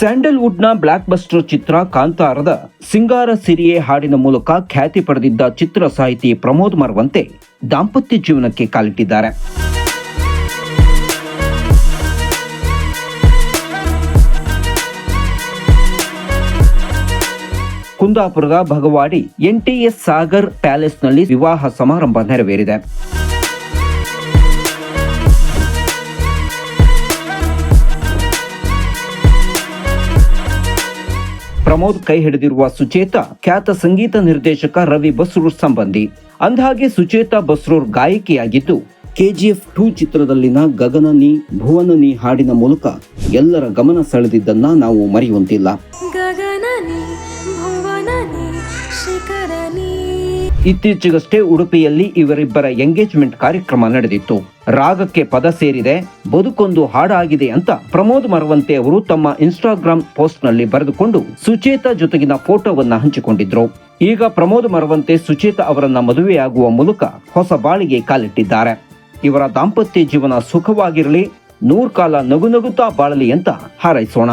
ಸ್ಯಾಂಡಲ್ವುಡ್ನ block buster ಚಿತ್ರ ಕಾಂತಾರದ ಸಿಂಗಾರ ಸಿರಿಯೆ ಹಾಡಿನ ಮೂಲಕ ಖ್ಯಾತಿ ಪಡೆದಿದ್ದ ಚಿತ್ರ ಸಾಹಿತಿ ಪ್ರಮೋದ್ ಮರವಂತೆ ದಾಂಪತ್ಯ ಜೀವನಕ್ಕೆ ಕಾಲಿಟ್ಟಿದ್ದಾರೆ. ಕುಂದಾಪುರದ ಭಗವಾಡಿ ಎನ್ಟಿಎಸ್ ಸಾಗರ್ ಪ್ಯಾಲೇಸ್ನಲ್ಲಿ ವಿವಾಹ ಸಮಾರಂಭ ನೆರವೇರಿದೆ. ಪ್ರಮೋದ್ ಕೈ ಹಿಡಿದಿರುವ ಸುಚೇತ ಖ್ಯಾತ ಸಂಗೀತ ನಿರ್ದೇಶಕ ರವಿ ಬಸ್ರೂರ್ ಸಂಬಂಧಿ. ಅಂದಹಾಗೆ ಸುಚೇತ ಬಸ್ರೂರ್ ಗಾಯಕಿಯಾಗಿದ್ದು ಕೆಜಿಎಫ್ ಟೂ ಚಿತ್ರದಲ್ಲಿನ ಗಗನನಿ ಭುವನನಿ ಹಾಡಿನ ಮೂಲಕ ಎಲ್ಲರ ಗಮನ ಸೆಳೆದಿದ್ದನ್ನ ನಾವು ಮರೆಯುವಂತಿಲ್ಲ. ಇತ್ತೀಚೆಗಷ್ಟೇ ಉಡುಪಿಯಲ್ಲಿ ಇವರಿಬ್ಬರ ಎಂಗೇಜ್ಮೆಂಟ್ ಕಾರ್ಯಕ್ರಮ ನಡೆದಿತ್ತು. ರಾಗಕ್ಕೆ ಪದ ಸೇರಿದೆ, ಬದುಕೊಂದು ಹಾಡಾಗಿದೆ ಅಂತ ಪ್ರಮೋದ್ ಮರವಂತೆ ಅವರು ತಮ್ಮ ಇನ್ಸ್ಟಾಗ್ರಾಮ್ ಪೋಸ್ಟ್ನಲ್ಲಿ ಬರೆದುಕೊಂಡು ಸುಚೇತ ಜೊತೆಗಿನ ಫೋಟೋವನ್ನ ಹಂಚಿಕೊಂಡಿದ್ರು. ಈಗ ಪ್ರಮೋದ್ ಮರವಂತೆ ಸುಚೇತ ಅವರನ್ನ ಮದುವೆಯಾಗುವ ಮೂಲಕ ಹೊಸ ಬಾಳಿಗೆ ಕಾಲಿಟ್ಟಿದ್ದಾರೆ. ಇವರ ದಾಂಪತ್ಯ ಜೀವನ ಸುಖವಾಗಿರಲಿ, ನೂರ್ಕಾಲ ನಗು ನಗುತ್ತಾ ಬಾಳಲಿ ಅಂತ ಹಾರೈಸೋಣ.